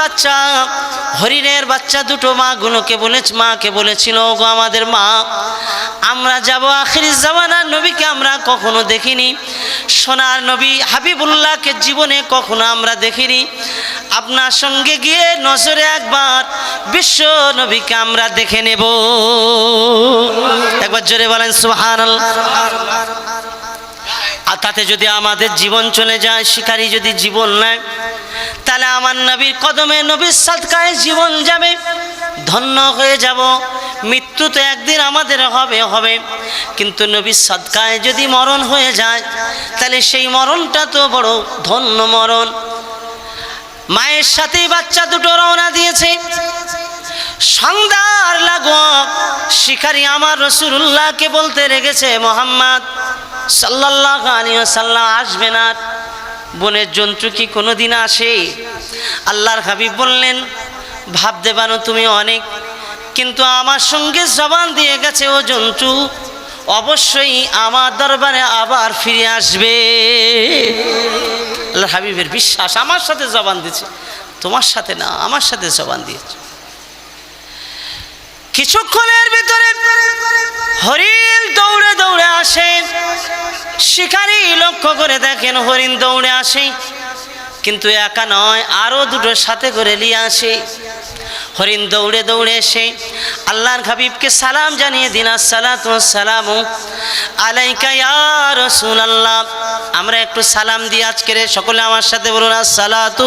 বাচ্চা, হরিণের বাচ্চা দুটো মা মাগুলোকে বলেছ, মাকে বলেছিল গো আমাদের মা, আমরা যাব আখিরি জামানার নবীকে আমরা কখনো দেখিনি। সোনার নবী হাবিবুল্লাহকে জীবনে কখনো আমরা দেখিনি। আপনার সঙ্গে গিয়ে নজরে একবার বিশ্ব নবীকে আমরা দেখে নেব। একবার জোরে বলেন সুহান আর তাতে যদি আমাদের জীবন চলে যায়, শিকারী যদি জীবন নেয়, তাহলে আমার নবীর কদমে নবীর সাদকায় জীবন যাবে। ধন্য হয়ে যাব। মৃত্যু তো একদিন আমাদের হবে হবে। কিন্তু নবীর সদকায় যদি মরণ হয়ে যায়, তাহলে সেই মরণটা তো বড় ধন্য মরণ। মায়ের সাথেই বাচ্চা দুটো রওনা দিয়েছে। সন্ধ্যার লাগো শিকারী আমার রসুল্লাহকে বলতে রেগেছে মোহাম্মদ সাল্লাহ আলিয়া সাল্লাম আসবে না। বনের জন্তু কি কোনো দিন আসে? আল্লাহর হাবিব বললেন, ভাবতে পারো তুমি অনেক, কিন্তু আমার সঙ্গে জবান দিয়ে গেছে ও জন্তু। অবশ্যই আমার দরবারে আবার ফিরে আসবে। আল্লাহ হাবিবের বিশ্বাস আমার সাথে জবান দিয়েছে, তোমার সাথে না, আমার সাথে জবান দিয়েছে। কিছুক্ষণের ভিতরে হরিণ দৌড়ে দৌড়ে আসে। শিকারী লক্ষ্য করে দেখেন হরিণ দৌড়ে আসে। কিন্তু একা নয় আরও দুটো সাথে করে নিয়ে আসে। হরিণ দৌড়ে দৌড়ে এসে আল্লাহর হাবিবকে সালাম জানিয়ে দিন, আসসালাতু সালাম আলাইকা ইয়া রাসূলুল্লাহ। আমরা একটু সালাম দিই আজকের সকলে আমার সাথে বলুন, আসসালাতু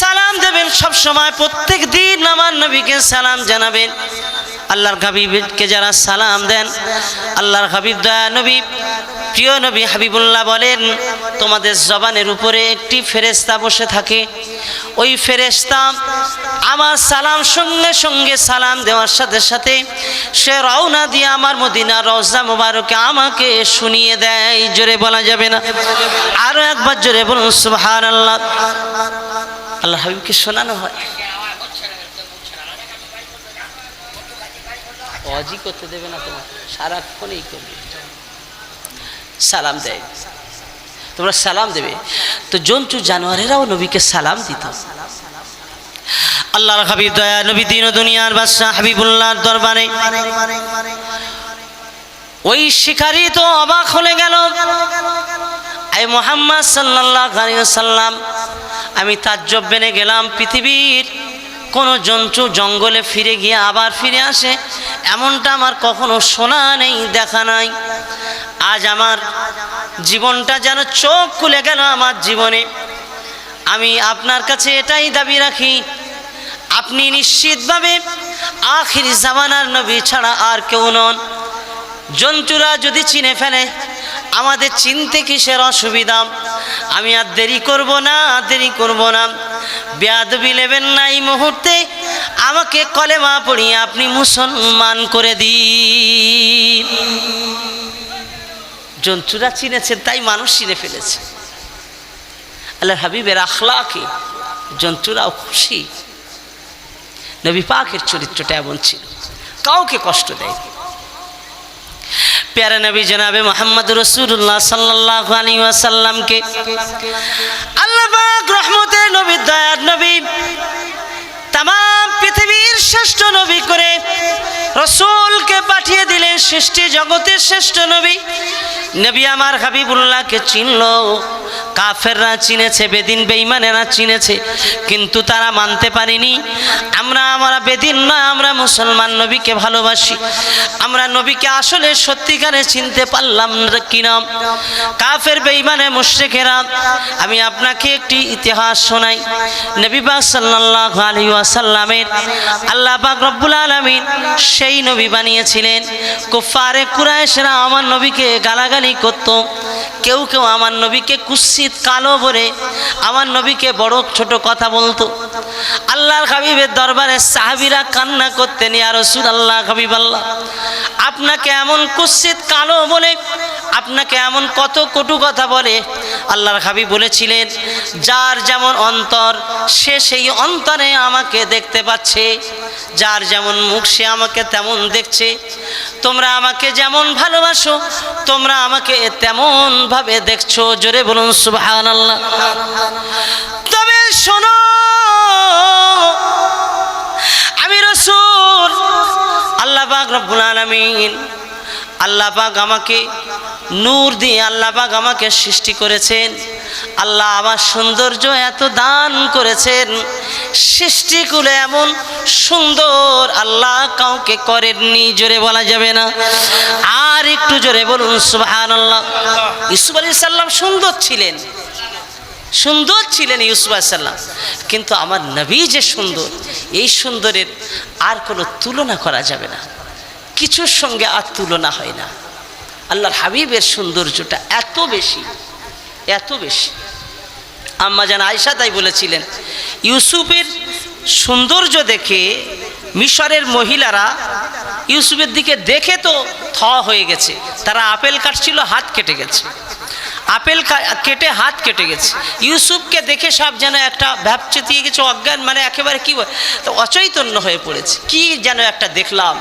সালাম দেবেন সব সময় প্রত্যেক দিন আমার নবীকে সালাম জানাবেন। আল্লাহর হাবিবকে যারা সালাম দেন, আল্লাহর হাবিব দয়া নবী, প্রিয় নবী হাবিবুল্লাহ বলেন, তোমাদের জবানের উপরে একটি ফেরেস্তা বসে থাকে। ওই ফেরেস্তা আমার সালাম সঙ্গে সঙ্গে সালাম দেওয়ার সাথে সাথে সে রওনা দিয়ে আমার মদিনা রওজা মুবারকে আমাকে শুনিয়ে দেয়। জোরে বলা যাবে না? আরও একবার জোরে বলুন সুবহান আল্লাহ আল্লাহ হাবিবকে শোনানো হয়। অজি করতে দেবে না তোমার? সারাক্ষণই করবে। সালাম দেয়। তোমরা সালাম দেবে। তো জন্তু জানোয়ারেরাও নবীকে সালাম দিত। আল্লাহর হাবিব দয়া নবী দিন দুনিয়ার বাদশাহ হাবিবুল্লাহর দরবারে। ওই শিকারী তো অবাক হলে গেল। আই মোহাম্মদ সাল্লাহ সাল্লাম আমি তাজ্জব বেনে গেলাম পৃথিবীর। কোনো জন্তু জঙ্গলে ফিরে গিয়ে আবার ফিরে আসে, এমনটা আমার কখনো শোনা নেই, দেখা নাই। আজ আমার জীবনটা যেন চোখ খুলে গেল আমার জীবনে। আমি আপনার কাছে এটাই দাবি রাখি, আপনি নিশ্চিতভাবে আখির জামানার নবী ছাড়া আর কেউ নন। জন্তুরা যদি চিনে ফেলে আমাদের চিনতে কিসের অসুবিধা? আমি আর দেরি করব না দেরি করব না। বেয়াদবি নেবেন না এই মুহূর্তে। আমাকে কলেমা পড়িয়ে আপনি মুসলমান করে দিন। জন্তুরা চিনেছেন তাই মানুষ চিনে ফেলেছে। আল্লাহ হাবিবের আখলাকে জন্তুরাও খুশি। নবী পাকের চরিত্রটা এমন ছিল। কাউকে কষ্ট দেয়নি। প্যারা নবী জনাবে মোহাম্মদ রসুল্লাহ সাল্লাহ আলী ওয়াসাল্লামকে। আল্লাহ রহমতের নবী দয়ার নবী তাম পৃথিবীর শ্রেষ্ঠ নবী করে রসুলকে পাঠিয়ে দিলেন সৃষ্টি জগতের শ্রেষ্ঠ নবী। নবী আমার হাবিবুল্লাহকে চিনল। কাফেররা চিনেছে, বেদিন বেইমানেরা চিনেছে, কিন্তু তারা মানতে পারেনি। আমরা আমরা বেদিন নয়, আমরা মুসলমান নবীকে ভালোবাসি। আমরা নবীকে আসলে সত্যিকারে চিনতে পারলাম কিনা। কাফের বেইমানে মুশ্রিকেরা, আমি আপনাকে একটি ইতিহাস শোনাই। নবী পাক সাল্লাল্লাহু আলাইহি ওয়াসাল্লামের আল্লাহ পাক রব্বুল আলামিন সেই নবী বানিয়েছিলেন। কুফারে কুরাইশরা আমার নবীকে গালাগালি করত। কেউ কেউ আমার নবীকে কুৎসিত কালো বলে আমার নবীকে বড় ছোট কথা বলতো। আল্লাহর হাবিবের দরবারে সাহাবিরা কান্না করতেন, ইয়া আল্লাহ হাবিব আল্লাহ আপনাকে এমন কুৎসিত কালো বলে আপনাকে এমন কত কটু কথা বলে, আল্লাহর হাবিব বলেছিলেন, যার যেমন অন্তর, সে সেই অন্তরে আমাকে দেখতে পাচ্ছে। যার যেমন মুখ, সে আমাকে তেমন দেখছে। তোমরা আমাকে যেমন ভালোবাসো, তোমরা আমাকে তেমন ভাবে দেখছ। জোরে বলুন সুবহান আল্লাহ তবে শোনো, আমি রসুল, আল্লাহ রব্বুল আলামিন আল্লাহ পাক আমাকে নূর দিয়ে আল্লাহ পাক আমাকে সৃষ্টি করেছেন। আল্লাহ আমার সৌন্দর্য এত দান করেছেন। সৃষ্টিগুলো এমন সুন্দর আল্লাহ কাউকে করেননি, জোরে বলা যাবে না। আর একটু জোরে বলুন সুবহান আল্লাহ ইসুফ আলী সাল্লাম সুন্দর ছিলেন। সুন্দর ছিলেন ইউসুফ সাল্লাম কিন্তু আমার নবী যে সুন্দর, এই সুন্দরের আর কোনো তুলনা করা যাবে না। কিছুর সঙ্গে আর তুলনা হয় না। আল্লাহর হাবিবের সৌন্দর্যটা এত বেশি এত বেশি। আম্মা যেন আয়সা তাই বলেছিলেন, ইউসুফের সৌন্দর্য দেখে মিশরের মহিলারা ইউসুফের দিকে দেখে তো থ হয়ে গেছে। তারা আপেল কাটছিল, হাত কেটে গেছে। আপেল কেটে হাত কেটে গেছে। ইউসুফকে দেখে সব যেন একটা ভ্যাপচে দিয়ে গেছে, অজ্ঞান মানে একেবারে কী অচৈতন্য হয়ে পড়েছে। কি যেন একটা দেখলাম।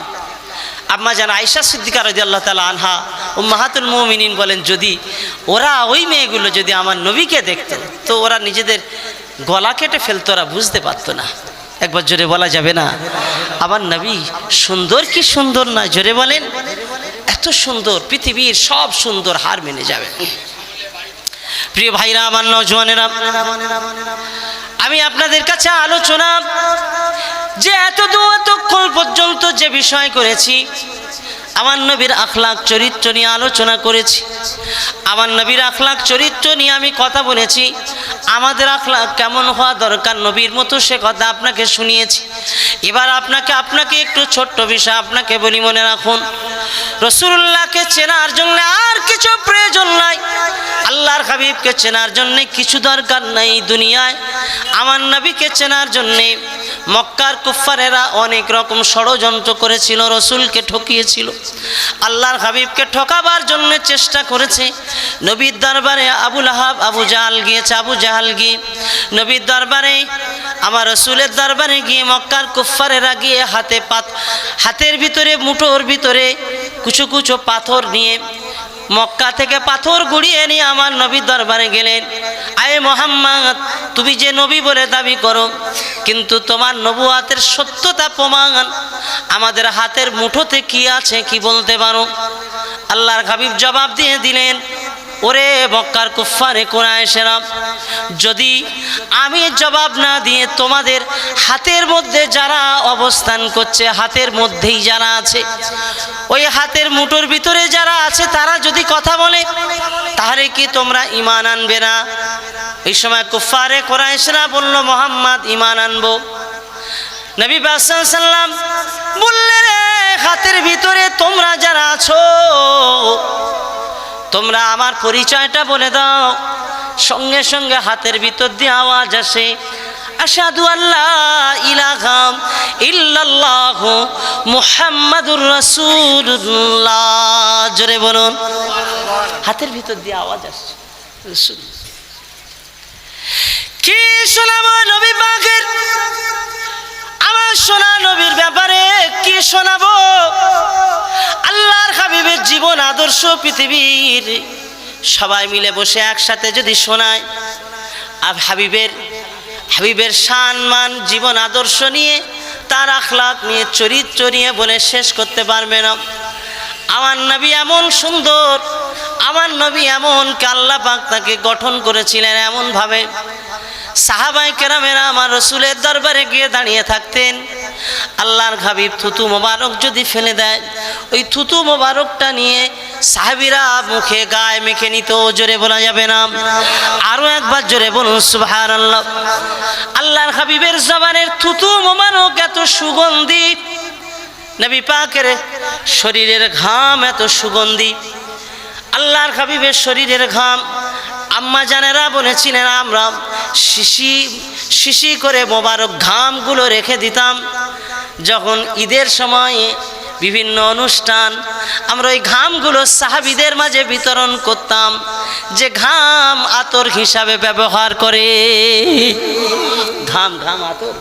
আম্মা যেন আয়সা সিদ্দিকা রদি আল্লাহ তালা আনহা ও মাহাতুল মমিনিন বলেন, যদি ওরা ওই মেয়েগুলো যদি আমার নবীকে দেখতো, তো ওরা নিজেদের গলা কেটে ফেলতো, ওরা বুঝতে পারতো না। একবার জোরে বলা যাবে না? আমার নবী সুন্দর কি সুন্দর না? জোরে বলেন। এত সুন্দর, পৃথিবীর সব সুন্দর হার মেনে যাবে। প্রিয় ভাইরা, আমার নজওয়ানেরা, আমি আপনাদের কাছে আলোচনা যে এত এতক্ষণ পর্যন্ত যে বিষয় করেছি, আমার নবীর আখলাক চরিত্র নিয়ে আলোচনা করেছি, আমার নবীর আখলাক চরিত্র নিয়ে আমি কথা বলেছি, আমাদের আখলাক কেমন হওয়া দরকার নবীর মতো সে কথা আপনাকে শুনিয়েছি। এবার আপনাকে আপনাকে একটু ছোট্ট বিষয় আপনাকে বলি মনে রাখুন, রসুল্লাহকে চেনার জন্য আর কিছু প্রয়োজন নাই। আল্লাহর হাবিবকে চেনার জন্য কিছু দরকার নাই দুনিয়ায়। আমার নবীকে চেনার জন্যে মক্কার কুফারেরা অনেক রকম ষড়যন্ত্র করেছিল, রসুলকে ঠকিয়েছিল। আল্লাহর হাবিবকে ঠকাবার জন্য চেষ্টা করেছে। নবীর দরবারে আবুল আহাব আবু জাহাল গিয়েছে, আবু জাহাল গিয়ে নবীর দরবারে, আমার রসুলের দরবারে গিয়ে মক্কার কুফারেরা গিয়ে হাতে পাত হাতের ভিতরে, মুঠোর ভিতরে কুচু কুচু পাথর নিয়ে মক্কা থেকে পাথর গুড়িয়ে নিয়ে আমার নবীর দরবারে গেলেন। আয়ে মোহাম্মদ, তুমি যে নবী বলে দাবি করো, কিন্তু তোমার নবুয়াতের সত্যতা প্রমাণ। আমাদের হাতের মুঠোতে কি আছে কি বলতে পারো? আল্লাহর হাবিব জবাব দিয়ে দিলেন ওরে মক্কার কুফারে কোরআশেরা যদি আমি জবাব না দিয়ে তোমাদের হাতের মধ্যে যারা অবস্থান করছে, হাতের মধ্যেই যারা আছে, ওই হাতের মুঠোর ভিতরে যারা আছে, তারা যদি কথা বলে, তাহলে কি তোমরা ইমান আনবে না? এই সময় কুফারে কোরআশেরা বলল, মোহাম্মদ ইমান আনব। নবী সাল্লাম রে হাতের ভিতরে তোমরা যারা আছো তোমরা আমার পরিচয়টা বলে দাও। সঙ্গে সঙ্গে হাতের ভিতর দিয়ে আওয়াজ আসে। আসাদু আল্লাহ ইলাহাম ইল্লাল্লাহ মুহাম্মাদুর রাসূলুল্লাহ। জোরে বলুন। হাতের ভিতর দিয়ে আওয়াজ আসছে। কি শোনাবো নবী পাকের? আমার সোনা নবীর ব্যাপারে কি শোনাবো? আল্লাহর হাবিবের জীবন, আদর্শ পৃথিবীর সবাই মিলে বসে একসাথে যদি শোনায়, আর হাবিবের হাবিবের সান মান, জীবন, আদর্শ নিয়ে, তার আখলাক নিয়ে, চরিত্র নিয়ে বলে শেষ করতে পারবে না। আমার নবী এমন সুন্দর, আমার নবী এমন আল্লাহ পাক তাকে গঠন করেছিলেন এমনভাবে। সাহাবাই কেরামেরা আমার রসুলের দরবারে গিয়ে দাঁড়িয়ে থাকতেন। আল্লাহর হাবিব থুতু মোবারক যদি ফেলে দেয়, ওই থুতু মোবারকটা নিয়ে সাহাবিরা মুখে গায়ে মেখে নিত, জোরে বলা যাবে না। আরও একবার জোরে বলুন সুভার আল্লাহ আল্লাহর হাবিবের জবানের থুতু মোবারক এত সুগন্ধি, নবী পাকের শরীরের ঘাম এত সুগন্ধি। আল্লাহর হাবিবের শরীরের ঘাম আম্মা জানেরা বলেছিলেন, আমরা শিশি শিশি করে মোবারক ঘামগুলো রেখে দিতাম। যখন ঈদের সময়ে বিভিন্ন অনুষ্ঠান, আমরা ওই ঘামগুলো সাহাবিদের মাঝে বিতরণ করতাম। যে ঘাম আতর হিসাবে ব্যবহার করে। ঘাম ঘাম আতর।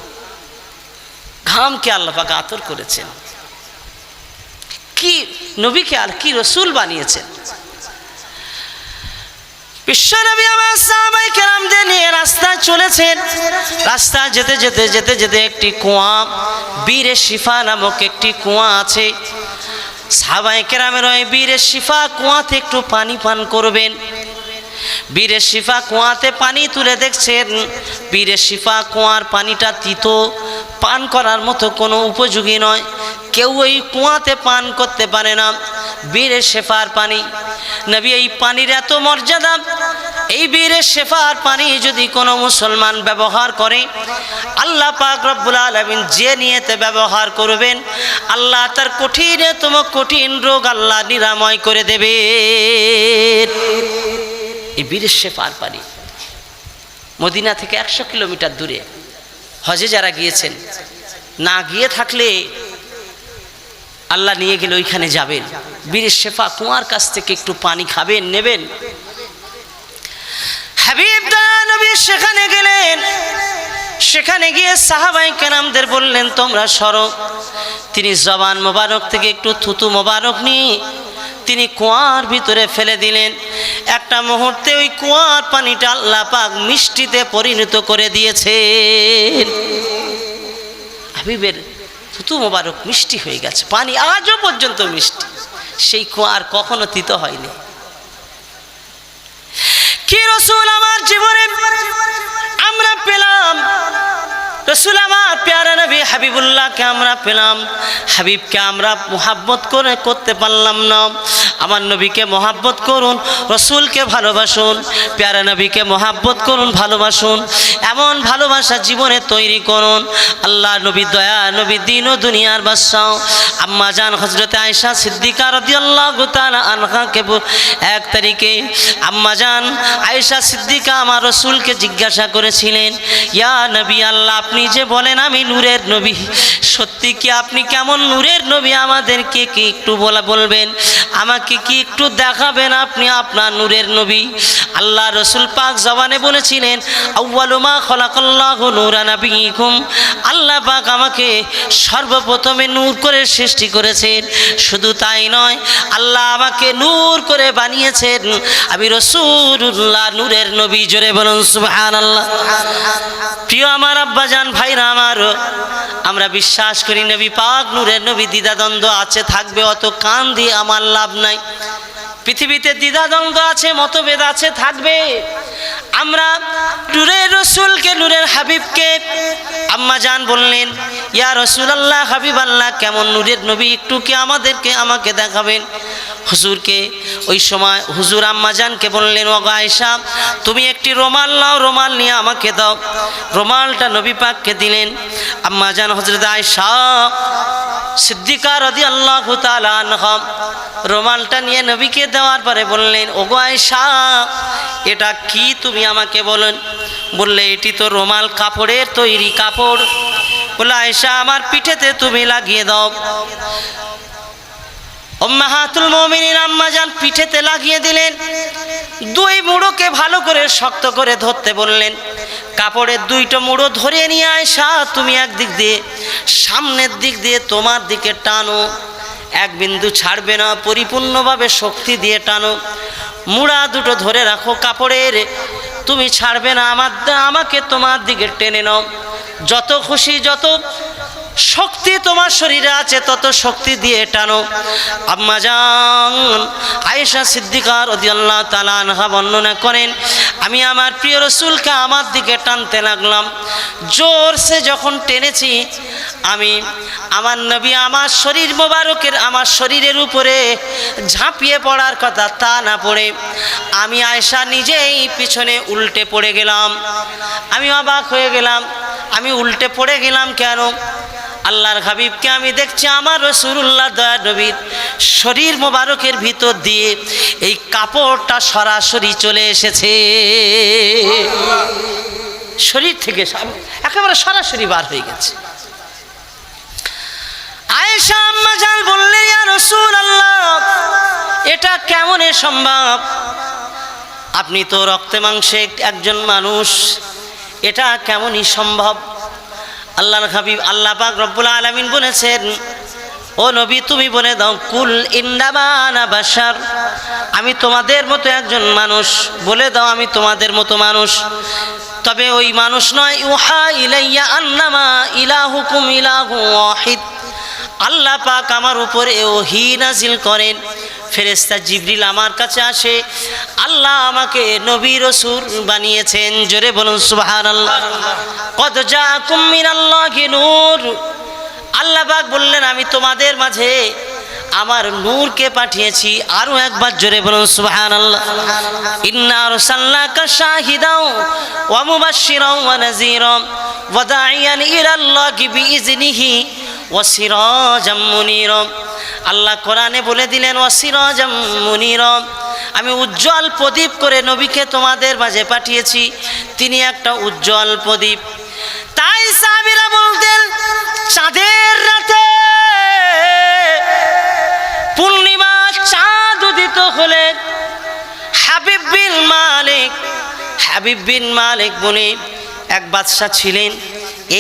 ঘামকে আল্লাপাকে আতর করেছেন। কি নবীকে আর কি রসুল বানিয়েছেন? বিশ্বনবী আমার সাহাবাই কেরামদের নিয়ে রাস্তায় চলেছেন। রাস্তা যেতে যেতে যেতে যেতে একটি কুয়া, বীরে শিফা নামক একটি কুয়া আছে। সাহাবাই কেরামের ওই বীরে শিফা কুয়াতে একটু পানি পান করবেন। বীরের শিফা কুয়াতে পানি তুলে দেখছেন বীরের শিফা কুয়ার পানিটা তিতো। পান করার মতো কোনো উপযোগী নয়। কেউ ওই কুয়াতে পান করতে পারে না। বীরের শেফার পানি। নবী, এই পানির এত মর্যাদা। এই বীরের শেফার পানি যদি কোনো মুসলমান ব্যবহার করে, আল্লাহ পাক রব্বুল আলমিন যে নিয়েতে ব্যবহার করবেন, আল্লাহ তার কঠিনতম কঠিন রোগ আল্লাহ নিরাময় করে দেবে এই বীরের শেফার পানি মদিনা থেকে একশো কিলোমিটার দূরে। হজে যারা গিয়েছেন, না গিয়ে থাকলে আল্লাহ নিয়ে গেলে ওইখানে যাবেন। বীরের শেফা কুয়ার কাছ থেকে একটু পানি খাবেন, নেবেন। হাবিব সেখানে গেলেন। সেখানে গিয়ে সাহাবাই কেরামদের বললেন, তোমরা সরো। তিনি জবান মোবারক থেকে একটু থুতু মোবারক নিয়ে তিনি কুয়ার ভিতরে ফেলে দিলেন। একটা মুহূর্তে ওই কুয়ার পানিটা আল্লাহ পাক মিষ্টিতে পরিণত করে দিয়েছেন। হাবিবের থুতু মোবারক মিষ্টি হয়ে গেছে। পানি আজও পর্যন্ত মিষ্টি। সেই কুয়া কখনো তিত হয়নি। কি রসুল আমার জীবনে আমরা পেলাম? রসুল আমার পেয়ারা নবী হাবিবুল্লাহকে আমরা পেলাম। হাবিবকে আমরা মোহাব্বত করে করতে পারলাম না। আমার নবীকে মোহাব্বত করুন, রসুলকে ভালোবাসুন, প্যারা নবীকে মোহাব্বত করুন, ভালোবাসুন, এমন ভালোবাসা জীবনে তৈরি করুন। আল্লাহ নবী দয়া, নবী দিন ও দুনিয়ার বাদশাহ। আম্মা জান হজরতে আয়সা সিদ্দিকা রদি আল্লাহ আনহাকে এক তারিখে আম্মা জান, আয়েশা সিদ্দিকা আমার রসুলকে জিজ্ঞাসা করেছিলেন, ইয়া নবী আল্লাহ, আপনি যে বলেন আমি নূরের নবী, সত্যি কি আপনি কেমন নূরের নবী? আমাদেরকে কি একটু বলা বলবেন? আমাকে কি একটু দেখাবেন আপনি আপনার নূরের নবী? আল্লাহ রসুল পাক জবানে বলেছিলেন আউ্বালুমা খলাকাল্লাহ নূরা নবীকুম আল্লাহ পাক আমাকে সর্বপ্রথমে নূর করে সৃষ্টি করেছেন। শুধু তাই নয়, আল্লাহ আমাকে নূর করে বানিয়েছেন। আমি রসুল্লাহ নূরের নবী, জোরে বলুন সুবহান আল্লাহ প্রিয় আমার আব্বাজান ভাইরা আমার, আমরা বিশ্বাস করি নবী পাক নূরের নবী, দ্বিধাদ্বন্দ্ব আছে, থাকবে অত কান দিয়ে আমার লাভ নাই। পৃথিবীতে দ্বিধাদ্বন্দ্ব আছে, মতভেদ আছে, থাকবে। আমরা নূরের রসুলকে, নূরের হাবিবকে, আম্মা জান বললেন, ইয়া রসুল আল্লাহ হাবিব আল্লাহ কেমন নূরের নবী? একটু কি আমাদেরকে আমাকে দেখাবেন? হুজুরকে, ওই সময় হুজুর আম্মা জানকে বললেন, ও আয়সা তুমি একটি রোমাল নাও, রোমাল নিয়ে আমাকে দাও। রোমালটা নবী পাককে দিলেন। আম্মা জান হজরত আয়সা সিদ্দিকা রদি আল্লাহ আনহম রোমালটা নিয়ে নবীকে দেওয়ার পরে বললেন ওগো আয়সা এটা কি তুমি আমাকে বলেন? বললে, এটি তো রোমাল কাপড়ের তৈরি কাপড়। বলে আয়সা আমার পিঠেতে তুমি লাগিয়ে দাও। ওম্মাহাতুল মমিনিন আম্মাজান পিঠেতে লাগিয়ে দিলেন। দুই মুড়োকে ভালো করে শক্ত করে ধরতে বললেন, কাপড়ের দুইটা মুড়ো ধরে নিয়ে আয়সা তুমি একদিক দিয়ে সামনের দিক দিয়ে তোমার দিকে টানো, এক বিন্দু ছাড়বে না, পরিপূর্ণভাবে শক্তি দিয়ে টানো। মুড়া দুটো ধরে রাখো কাপড়ের, তুমি ছাড়বে না আমার আমাকে তোমার দিকে টেনে নাও। যত খুশি, যত শক্তি তোমার শরীরে আছে, তত শক্তি দিয়ে টানো। আম্মা যান আয়েশা সিদ্দিকার আল্লাহ তালা আনহা বর্ণনা করেন, আমি আমার প্রিয় রসুলকে আমার দিকে টানতে লাগলাম। জোরসে যখন টেনেছি, আমি আমার নবী আমার শরীর মোবারকের আমার শরীরের উপরে ঝাঁপিয়ে পড়ার কথা তা না পড়ে। আমি আয়েশা নিজেই পিছনে উল্টে পড়ে গেলাম। আমি অবাক হয়ে গেলাম, আমি উল্টে পড়ে গেলাম কেন? আল্লাহর হাবিবকে আমি দেখছি, আমার রসুল্লাহ দয়া নবীর শরীর মোবারকের ভিতর দিয়ে এই কাপড়টা সরাসরি চলে এসেছে। শরীর থেকে একেবারে সরাসরি বার হয়ে গেছে। আয়েশা আম্মা বললেন ইয়া রসুল আল্লাহ এটা কেমনে সম্ভব? আপনি তো রক্তে মাংসে একজন মানুষ, এটা কেমনই সম্ভব? আল্লাহর হাবিব, আল্লাহ পাক রব্বুল আলামিন বলেছেন, ও নবী, তুমি বলে দাও, কুল ইন্দাবানা বাসার আমি তোমাদের মতো একজন মানুষ, বলে দাও আমি তোমাদের মতো মানুষ। তবে ওই মানুষ নয়, উহা ইলাইয়া আন্নামা ইলাহুকুম ইলাহু ওয়াহিদ। আল্লাহ পাক আমার উপরে ওহি নাজিল করেন। ফেরেস্তা জিবরিল আমার কাছে আসে। আল্লাহ আমাকে নবী রসুল বানিয়েছেন। জোরে বলুন সুবাহান আল্লাহ কত যা কুমির আল্লাহ নূর। আল্লাহ পাক বললেন, আমি তোমাদের মাঝে আমার নূরকে পাঠিয়েছি। আরও একবার জোরে বলুন সুবহান আল্লাহ ইন্না আরসালনাকা শাহিদাও ওয়া মুবাশশিরাও ওয়া নাযীরা ওয়া দাঈয়ান ইলাল্লাহি বিইজনিহি ওয়া সিরাজাম আল্লাহ কোরআনে বলে দিলেন ওয়া সিরাজাম আমি উজ্জ্বল প্রদীপ করে নবীকে তোমাদের মাঝে পাঠিয়েছি। তিনি একটা উজ্জ্বল প্রদীপ। তাই সাহাবীরা বলতেন, চাঁদের রাতে পূর্ণিমা চাঁদ উদিত হলে হাবিব বিন মালিক, হাবিব বিন মালিক বলে এক বাদশাহ ছিলেন।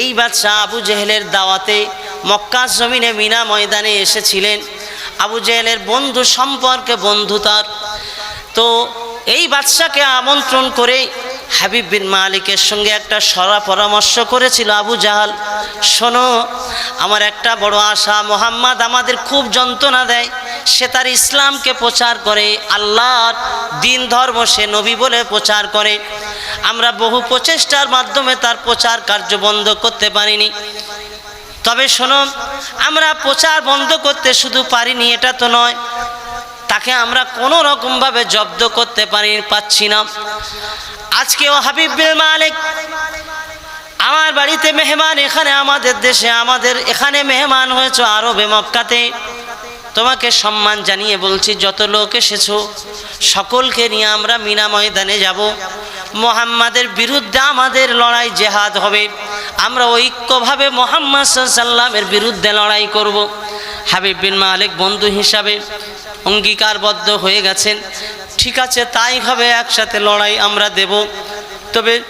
এই বাদশাহ আবু জেহেলের দাওয়াতে মক্কা জমিনে মিনা ময়দানে এসেছিলেন। আবু জেহেলের বন্ধু সম্পর্কে বন্ধু তার। তো এই বাদশাকে আমন্ত্রণ করে হাবিব বিন মালিকের সঙ্গে একটা সরা পরামর্শ করেছিল আবু জাহাল, শোনো, আমার একটা বড় আশা, মোহাম্মদ আমাদের খুব যন্ত্রণা দেয়। সে তার ইসলামকে প্রচার করে, আল্লাহর দিন ধর্ম সে নবী বলে প্রচার করে। আমরা বহু প্রচেষ্টার মাধ্যমে তার প্রচার কার্য বন্ধ করতে পারিনি। তবে শোনো, আমরা প্রচার বন্ধ করতে শুধু পারিনি, এটা তো নয়। তাকে আমরা কোনো রকমভাবে জব্দ করতে পারি, পাচ্ছি না। আজকেও হাবিব মালিক, আমার বাড়িতে মেহমান এখানে আমাদের দেশে, আমাদের এখানে মেহমান হয়েছে আরবে মক্কাতে। তোমাকে সম্মান জানিয়ে বলছি, যত লোক এসেছ, সকলকে নিয়ে আমরা মিনা ময়দানে যাব। মোহাম্মদের বিরুদ্ধে আমাদের লড়াই জেহাদ হবে। আমরা ঐক্যভাবে মোহাম্মদ সাল্লামের বিরুদ্ধে লড়াই করব। হাবিব বিন মালিক বন্ধু হিসাবে অঙ্গীকারবদ্ধ হয়ে গেছেন। ঠিক আছে, তাই হবে একসাথে লড়াই আমরা দেব। তবে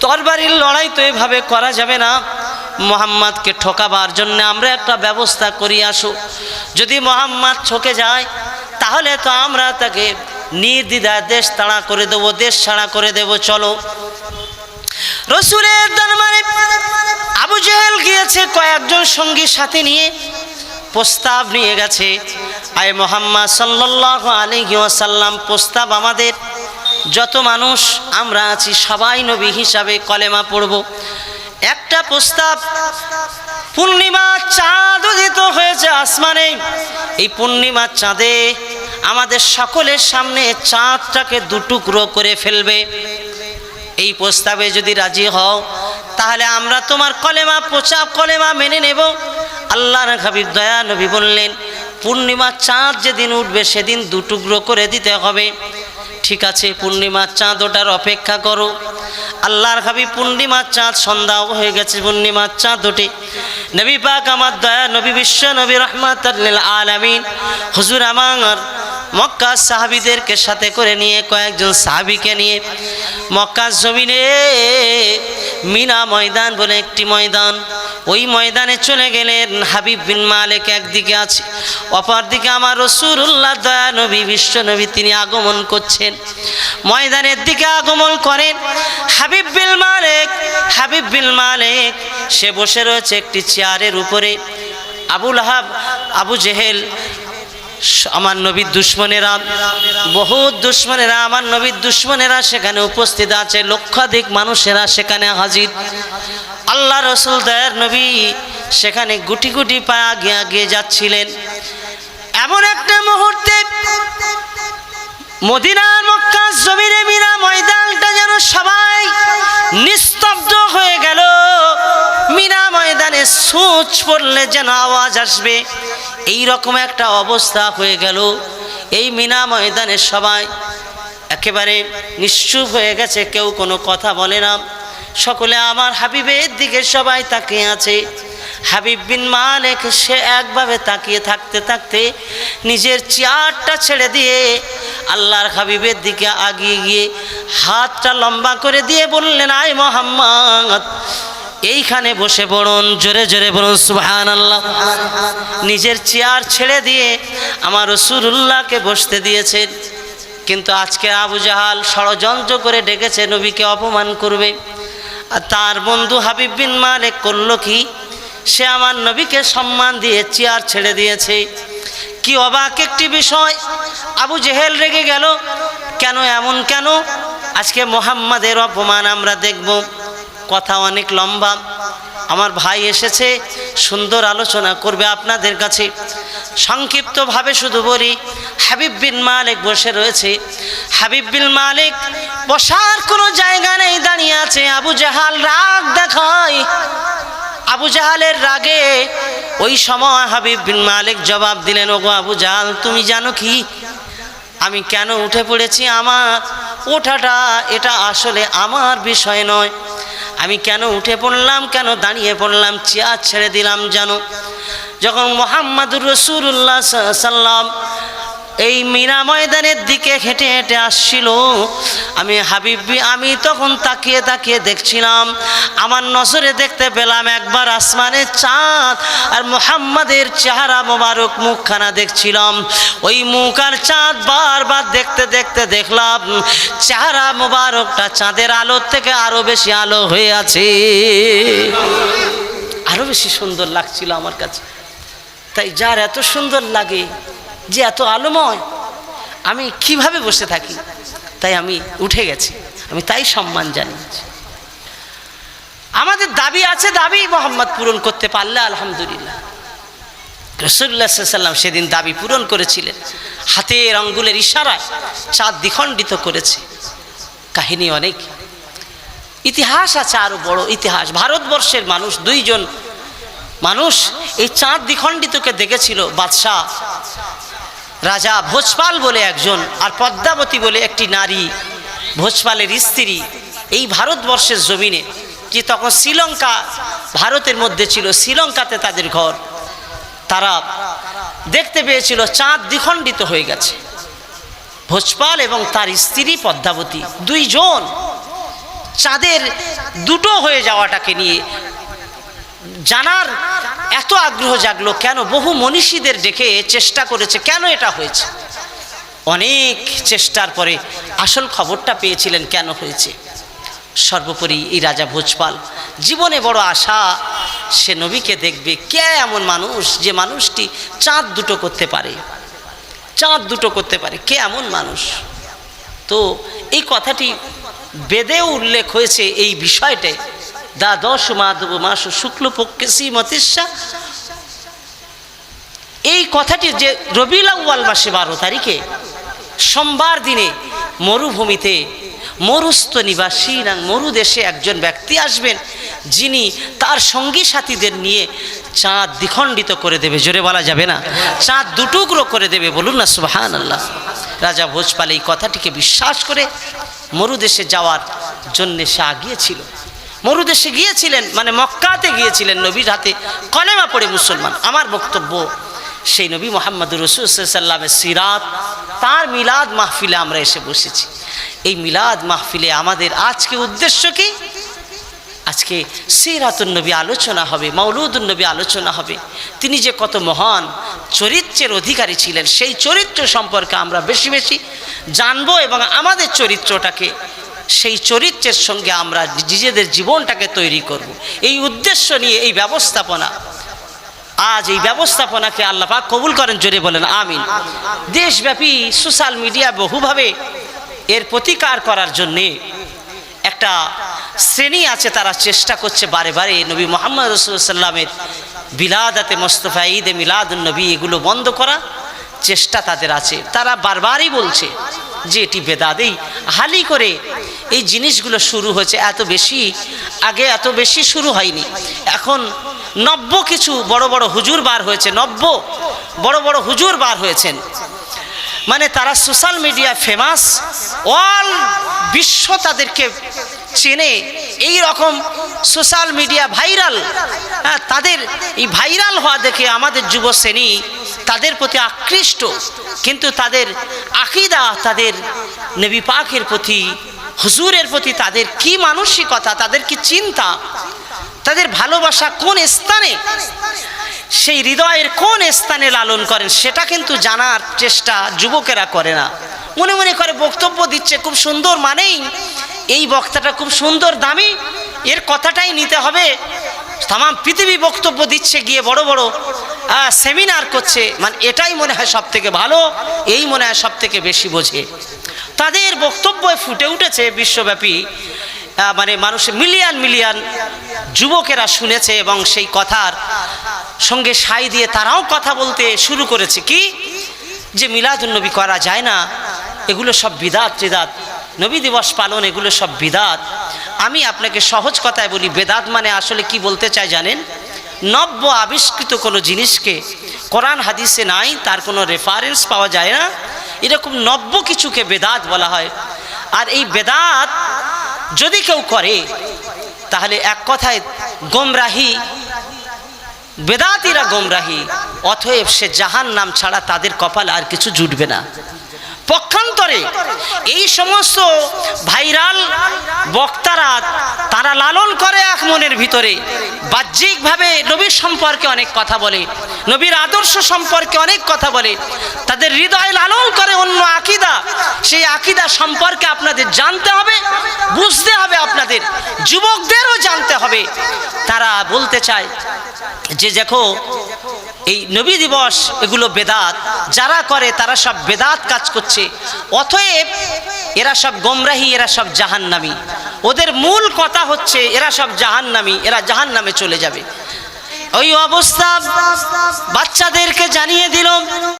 তরবারির লড়াই তো এভাবে করা যাবে না। মোহাম্মদকে ঠকাবার জন্য আমরা একটা ব্যবস্থা করি, আসো। যদি মোহাম্মদ ঠকে যায়, তাহলে তো আমরা তাকে নির্দ্বিধায় দেশ তাড়া করে দেবো, দেশ ছাড়া করে দেব, চলো। রসুলের দরবারে আবু জেহেল গিয়েছে কয়েকজন সঙ্গী সাথে নিয়ে, প্রস্তাব নিয়ে গেছে। আয় মোহাম্মদ সাল্লাহ ওয়াসাল্লাম, প্রস্তাব আমাদের, যত মানুষ আমরা আছি সবাই নবী হিসাবে কলেমা পড়ব। একটা প্রস্তাব পূর্ণিমা চাঁদ উদিত হয়েছে আসমানে, এই পূর্ণিমা চাঁদে আমাদের সকলের সামনে চাঁদটাকে দুটুকরো করে ফেলবে। এই প্রস্তাবে যদি রাজি হও, তাহলে আমরা তোমার কলেমা পোচা কলেমা মেনে নেব। আল্লাহর হাবিব দয়া নবী বললেন, পূর্ণিমা চাঁদ যেদিন উঠবে, সেদিন দুটুকরো করে দিতে হবে। ঠিক আছে পূর্ণিমার চাঁদ ওটার অপেক্ষা করো। আল্লাহর হাবিব পূর্ণিমার চাঁদ সন্ধ্যাও হয়ে গেছে পূর্ণিমার চাঁদ ওঠে। নবী পাক আমার দয়া, নবী বিশ্ব, নবী রহমাত আলামিন। হুজুর আমার মক্কা সাহাবিদেরকে সাথে করে নিয়ে কয়েকজন সাহাবিকে নিয়ে মক্কা জমিনে মিনা ময়দান বলে একটি ময়দান। ওই ময়দানে চলে গেলেন হাবিব বিন মালিক একদিকে আছে অপরদিকে আমার রসুল্লাহ দয়া নবী, বিশ্ব নবী তিনি আগমন করছেন। ময়দানের দিকে আগমন করেন হাবিব বিল মালিক। হাবিব বিল মালিক, সে বসে রয়েছে একটি চেয়ারের উপরে। আবুল হাব আবু জেহেল আমার নবীর দুশ্মনেরা, বহুত দুশ্মনেরা, আমার নবীর দুশ্মনেরা সেখানে উপস্থিত আছে, লক্ষাধিক মানুষেরা সেখানে হাজির। আল্লাহ রসুল দয়ার নবী সেখানে গুটি গুটি পায়ে আগে আগে যাচ্ছিলেন। এমন একটা মুহূর্তে মদিনার মক্কা জমিনে মিনা ময়দানটা যেন সবাই নিস্তব্ধ হয়ে গেল। ময়দানে সুচ পড়লে যেন আওয়াজ আসবে। এই রকম একটা অবস্থা হয়ে গেল। এই মিনা ময়দানে সবাই একেবারে নিশ্চুপ হয়ে গেছে, কেউ কোনো কথা বলে না। সকলে আমার হাবিবের দিকে সবাই তাকিয়ে আছে। হাবিব বিন মালিক, সে একভাবে তাকিয়ে থাকতে থাকতে নিজের চেয়ারটা ছেড়ে দিয়ে আল্লাহর হাবিবের দিকে আগিয়ে গিয়ে হাতটা লম্বা করে দিয়ে বললেন, আয় মোহাম্মদ এইখানে বসে পড়ুন, জোরে জোরে বলুন সুবহান আল্লাহ নিজের চেয়ার ছেড়ে দিয়ে আমার রসুল্লাহকে বসতে দিয়েছেন। কিন্তু আজকে আবু জাহাল ষড়যন্ত্র করে ডেকেছে, নবীকে অপমান করবে। আর তার বন্ধু হাবিব বিন মালিক করল কি? সে আমার নবীকে সম্মান দিয়ে চেয়ার ছেড়ে দিয়েছে। কি অবাক একটি বিষয়, আবু জেহেল রেগে গেল। কেন এমন কেন? আজকে মোহাম্মদের অপমান আমরা দেখব। কথা অনেক লম্বা। আমার ভাই এসেছে, সুন্দর আলোচনা করবে আপনাদের কাছে। সংক্ষিপ্তভাবে শুধু বলি, হাবিব বিন মালিক বসে রয়েছে। হাবিব বিন মালিক বসার কোনো জায়গা নেই, দাঁড়িয়ে আছে। আবু জাহাল রাগ দেখায়। আবু জাহালের রাগে ওই সময় হাবিব বিন মালিক জবাব দিলেন, ওগো আবু জাহাল, তুমি জানো কি? আমি কেন উঠে পড়েছি? আমার ওঠাটা, এটা আসলে আমার বিষয় নয়। আমি কেন উঠে পড়লাম, কেন দাঁড়িয়ে পড়লাম, চেয়ার ছেড়ে দিলাম যেন? যখন মোহাম্মদুর রসুল্লাহ সাল্লাম এই মীরা ময়দানের দিকে হেঁটে হেঁটে আসছিল। আমি হাবিবি, আমি তখন তাকিয়ে তাকিয়ে দেখছিলাম, আমার নজরে দেখতে পেলাম একবার আসমানের চাঁদ আর মোহাম্মদের চেহারা মোবারক মুখখানা দেখছিলাম। ওই মুখ আর চাঁদ বারবার দেখতে দেখতে দেখলাম, চেহারা মোবারকটা চাঁদের আলোর থেকে আরও বেশি আলো হয়ে আছে। আরও বেশি সুন্দর লাগছিল আমার কাছে। তাই যার এত সুন্দর লাগে যে এত আলোময়, আমি কীভাবে বসে থাকি? তাই আমি উঠে গেছি। আমি তাই সম্মান জানিয়েছি। আমাদের দাবি আছে, দাবি মোহাম্মদ পূরণ করতে পারলে আলহামদুলিল্লাহ। রসুল্লাহ সাল্লাম সেদিন দাবি পূরণ করেছিলেন। হাতের আঙ্গুলের ইশারায় চাঁদ দ্বিখণ্ডিত করেছে। কাহিনী অনেক। ইতিহাস আছে আরও বড় ইতিহাস। ভারতবর্ষের মানুষ, দুইজন মানুষ এই চাঁদ দ্বিখণ্ডিতকে দেখেছিল, বাদশাহ রাজা ভোজপাল বলে একজন আর পদ্মাবতী বলে একটি নারী। ভোজপালের স্ত্রী এই ভারতবর্ষের জমিনে, যে তখন শ্রীলঙ্কা, ভারতের মধ্যে ছিল, শ্রীলঙ্কাতে তাদের ঘর। তারা দেখতে পেয়েছিল, চাঁদ দ্বিখণ্ডিত হয়ে গেছে। ভোজপাল এবং তার স্ত্রী পদ্মাবতী, দুইজন চাঁদের দুটো হয়ে যাওয়াটাকে নিয়ে জানার এত আগ্রহ জাগলো কেন? বহু মনীষীদের ডেকে চেষ্টা করেছে, কেন এটা হয়েছে? অনেক চেষ্টার পরে আসল খবরটা পেয়েছিলেন, কেন হয়েছে? সর্বোপরি এই রাজা ভোজপাল, জীবনে বড় আশা, সে নবীকে দেখবে কে এমন মানুষ যে মানুষটি চাঁদ দুটো করতে পারে? চাঁদ দুটো করতে পারে, কে এমন মানুষ? তো এই কথাটি বেদেও উল্লেখ হয়েছে এই বিষয়টায়। দ্বাদশ মাধব মাস শুক্লপক্ষে শ্রীমতিসা এই কথাটি যে রবিউল আউ্বাল মাসে বারো তারিখে, সোমবার দিনে মরুভূমিতে মরুস্থ নিবাসী না মরুদেশে একজন ব্যক্তি আসবেন, যিনি তার সঙ্গী সাথীদের নিয়ে চাঁদ দ্বিখণ্ডিত করে দেবে। জোরে বলা যাবে না? চাঁদ দুটুকরো করে দেবে বলুন না সুবাহান আল্লাহ রাজা ভোজপাল এই কথাটিকে বিশ্বাস করে মরুদেশে যাওয়ার জন্যে সে আগিয়েছিল। মরুদেশে গিয়েছিলেন মানে মক্কাতে গিয়েছিলেন নবীর হাতে কলেমা পড়ে মুসলমান। আমার বক্তব্য, সেই নবী মোহাম্মদ রসুল্লামের সিরাত, তার মিলাদ মাহফিলে আমরা এসে বসেছি। এই মিলাদ মাহফিলে আমাদের আজকে উদ্দেশ্য কি? আজকে সিরাতুন নবী আলোচনা হবে মৌলুদুল নবী আলোচনা হবে। তিনি যে কত মহান চরিত্রের অধিকারী ছিলেন, সেই চরিত্র সম্পর্কে আমরা বেশি বেশি জানব এবং আমাদের চরিত্রটাকে সেই চরিত্রের সঙ্গে আমরা নিজেদের জীবনটাকে তৈরি করব। এই উদ্দেশ্য নিয়ে এই ব্যবস্থাপনা। আজ এই ব্যবস্থাপনাকে আল্লাপাক কবুল করেন, জোরে বলেন, আমিন। দেশব্যাপী সোশ্যাল মিডিয়া বহুভাবে এর প্রতিকার করার জন্যে একটা শ্রেণি আছে, তারা চেষ্টা করছে বারে বারে। নবী মোহাম্মদ রসুল্লামের বিলাদাতে মোস্তফা ঈদে মিলাদ নবী এগুলো বন্ধ করা চেষ্টা তাদের আছে। তারা বারবারই বলছে যে এটি বেদাদেই হালি করে। এই জিনিসগুলো শুরু হয়েছে এত বেশি, আগে এত বেশি শুরু হয়নি। এখন নব্য কিছু বড় বড় হুজুর বার হয়েছে, নব্য বড় বড় হুজুর বার হয়েছেন। মানে তারা সোশ্যাল মিডিয়া ফেমাস অল বিশ্ব তাদেরকে চেনে এই রকম সোশ্যাল মিডিয়া ভাইরাল হ্যাঁ তাদের এই ভাইরাল হওয়া দেখে আমাদের যুব শ্রেণি তাদের প্রতি আকৃষ্ট। কিন্তু তাদের আকিদা, তাদের নবী পাকের প্রতি, হুজুরের প্রতি তাদের কি মানসিকতা, তাদের কি চিন্তা, তাদের ভালোবাসা কোন স্থানে, সেই হৃদয়ের কোন স্থানে লালন করেন, সেটা কিন্তু জানার চেষ্টা যুবকেরা করে না। মনে মনে করে বক্তব্য দিচ্ছে, খুব সুন্দর মানেই এই বক্তাটা খুব সুন্দর, দামি। এর কথাটাই নিতে হবে। তাম পৃথিবী বক্তব্য দিচ্ছে, গিয়ে বড় বড় সেমিনার করছে। মানে এটাই মনে হয় সব থেকে ভালো, এই মনে হয় সব থেকে বেশি বোঝে। তাদের বক্তব্য ফুটে উঠেছে বিশ্বব্যাপী মানে মানুষের মিলিয়ন মিলিয়ন যুবকেরা শুনেছে এবং সেই কথার সঙ্গে সাই দিয়ে তারাও কথা বলতে শুরু করেছে। কি? যে মিলাদুন্নবী করা যায় না, এগুলো সব বিদাত টিদাত নবী দিবস পালন, এগুলো সব বিদাত। আমি আপনাকে সহজ কথায় বলি, বেদাত মানে আসলে কি বলতে চাই জানেন? নব্য আবিষ্কৃত কোনো জিনিসকে কোরআন, হাদিসে নাই, তার কোনো রেফারেন্স পাওয়া যায় না। এরকম নব্য কিছুকে বেদাত বলা হয়। আর এই বেদাত যদি কেউ করে, তাহলে এক কথায় গোমরাহি, বেদাতিরা গোমরাহি, অতএব সে জাহান নাম ছাড়া তাদের কপাল আর কিছু জুটবে না। পক্ষান্তরে এই সমস্ত ভাইরাল বক্তারা তারা লালন করে এক মনের ভিতরে। বাহ্যিকভাবে নবীর সম্পর্কে অনেক কথা বলে, নবীর আদর্শ সম্পর্কে অনেক কথা বলে। তাদের হৃদয় লালন করে অন্য আকিদা, সেই আকিদা সম্পর্কে আপনাদের জানতে হবে, বুঝতে হবে আপনাদের, যুবকদেরও জানতে হবে। তারা বলতে চায় যে, দেখো এই নবী দিবস এগুলো বেদাত। যারা করে তারা সব বেদাত কাজ করছে। অতএব এরা সব গোমরাহি, এরা সব জাহান্নামি। ওদের মূল কথা হচ্ছে এরা সব জাহান্নামি, এরা জাহান্নামে চলে যাবে। ওই অবস্থা বাচ্চাদেরকে জানিয়ে দিল।